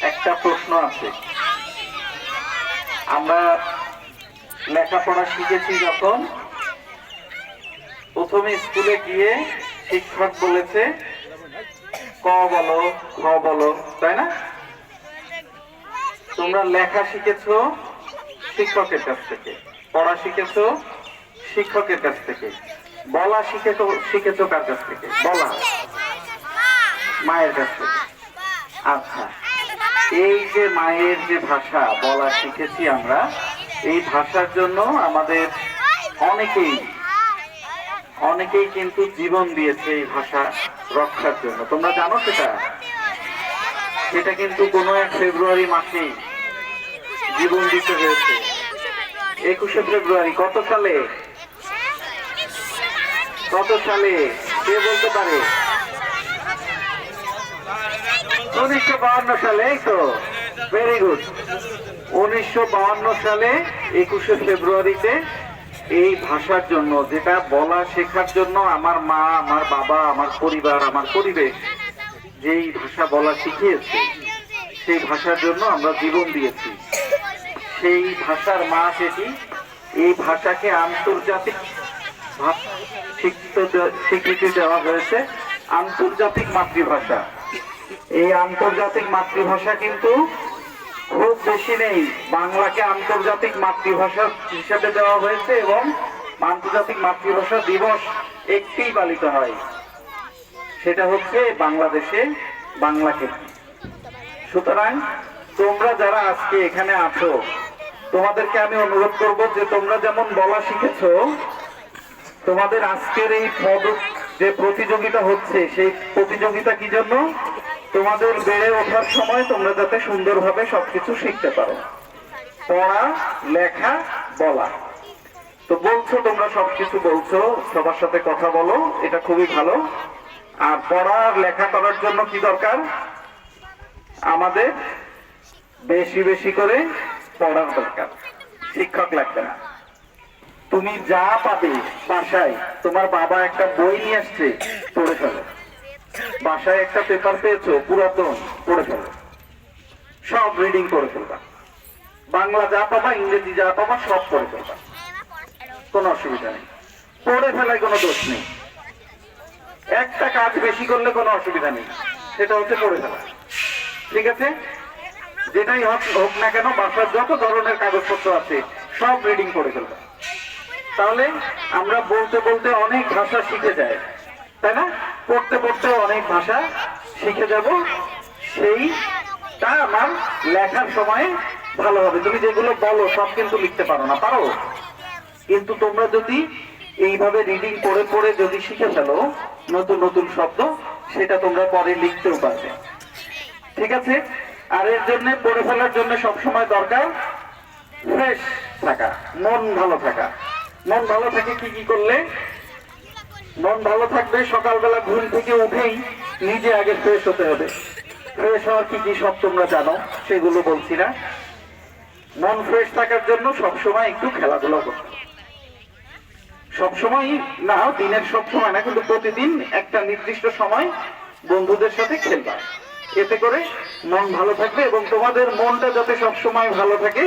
একটা প্রশ্ন আছে। আমরা লেখাপড়া শিখেছি যখন, প্রথমে স্কুলে গিয়ে শিক্ষক বলেছে, ক বলো খ বলো। তাই না? তোমরা লেখা শিখেছো শিক্ষকের কাছ থেকে, পড়া শিখেছো শিক্ষকের কাছ থেকে, বলা শিখেছো শিখেছো কার কাছ থেকে? বলা। মায়ের কাছ থেকে। আচ্ছা এই যে মায়ের যে ভাষা বলা শিখেছি আমরা, এই ভাষার জন্য আমাদের অনেকেই অনেকেই কিন্তু জীবন দিয়েছে এই ভাষা রক্ষার জন্য। তোমরা জানো সেটা? সেটা কিন্তু কোনো এক ফেব্রুয়ারি মাসেই জীবন দিতে হয়েছে। একুশে ফেব্রুয়ারি, কত সালে? কত সালে? কে বলতে পারে উনিশশো বাহান্ন সালে, এই তো? ভেরি গুড উনিশশো সালে, একুশে ফেব্রুয়ারিতে এই ভাষার জন্য, যেটা বলা শেখার জন্য আমার মা, আমার বাবা, আমার পরিবার, আমার পরিবেশ, যেই ভাষা বলা শিখিয়েছে, সেই ভাষার জন্য আমরা জীবন দিয়েছি। সেই ভাষার মা সেটি এই ভাষাকে আন্তর্জাতিক স্বীকৃতি দেওয়া হয়েছে, আন্তর্জাতিক মাতৃভাষা। এই আন্তর্জাতিক মাতৃভাষা কিন্তু খুব বেশি নেই। বাংলাকে আন্তর্জাতিক মাতৃভাষা হিসেবে দেওয়া হয়েছে এবং আন্তর্জাতিক মাতৃভাষা দিবস একটি পালিত হয়। সেটা হচ্ছে বাংলাদেশে বাংলাকে সুতরাং তোমরা যারা আজকে এখানে আছো, তোমাদেরকে আমি অনুরোধ করব যে তোমরা যেমন বলা শিখেছো, তোমাদের আজকের এই পদক যে প্রতিযোগিতা হচ্ছে, সেই প্রতিযোগিতা কি জন্য? তোমাদের বেড়ে ওঠার সময় তোমরা যাতে সুন্দরভাবে সবকিছু শিখতে পারো। পড়া, লেখা, বলা। তো বলছো তোমরা সবকিছু বলছো, সবার সাথে কথা বলো, এটা খুবই ভালো। আর পড়া লেখা করার জন্য কি দরকার? আমাদের বেশি বেশি করে পড়ার দরকার। শিক্ষক লাগবে না। তুমি যা পাবে বাসায়, তোমার বাবা একটা বই নিয়ে আসছে, পড়ে ফেলো। বাসায় একটা পেপার পেয়েছ পুরাতন পড়ে ফেলো। সব রিডিং করে ফেলবা। বাংলা যা পাবা, ইংরেজি যা পাবা, সব পড়ে ফেলবা। কোনো অসুবিধা নেই। পড়ে ফেলায় কোনো দোষ নেই। একটা কাজ বেশি করলে কোনো অসুবিধা নেই। সেটা হচ্ছে পড়ে ফেলা। ঠিক আছে? যেটাই হোক হোক না কেন, বাসার যত ধরনের কাগজপত্র আছে, সব রিডিং করে ফেলবা। তাহলে আমরা বলতে বলতে অনেক ভাষা শিখে যায় তাই না? পড়তে পড়তে অনেক ভাষা শিখে যাব। সেইটা আমার লেখার সময় ভালো হবে। তুমি যেগুলো বলো, সব কিন্তু লিখতে পারো না। পারো? কিন্তু তোমরা যদি এইভাবে রিডিং করে পড়ে যদি শিখে ফেলো, নতুন নতুন শব্দ, সেটা তোমরা পরে লিখতেও পারবে। ঠিক আছে? আর এর জন্য পড়ে ফেলার জন্য সবসময় দরকার ফ্রেশ থাকা, মন ভালো থাকা। মন ভালো থাকে কি কি করলে মন ভালো থাকবে, সকালবেলা ঘুম থেকে উঠেই নিজে আগে ফ্রেশ হতে হবে। ফ্রেশ হওয়ার কি কি সব তোমরা জানো? সেগুলো বলছি না। মন ফ্রেশ থাকার জন্য সবসময় একটু খেলাধুলা করতে। সবসময় না দিনের সব সময় না, কিন্তু প্রতিদিন একটা নির্দিষ্ট সময় বন্ধুদের সাথে খেলবা। এতে করে মন ভালো থাকবে এবং তোমাদের মনটা যাতে সবসময় ভালো থাকে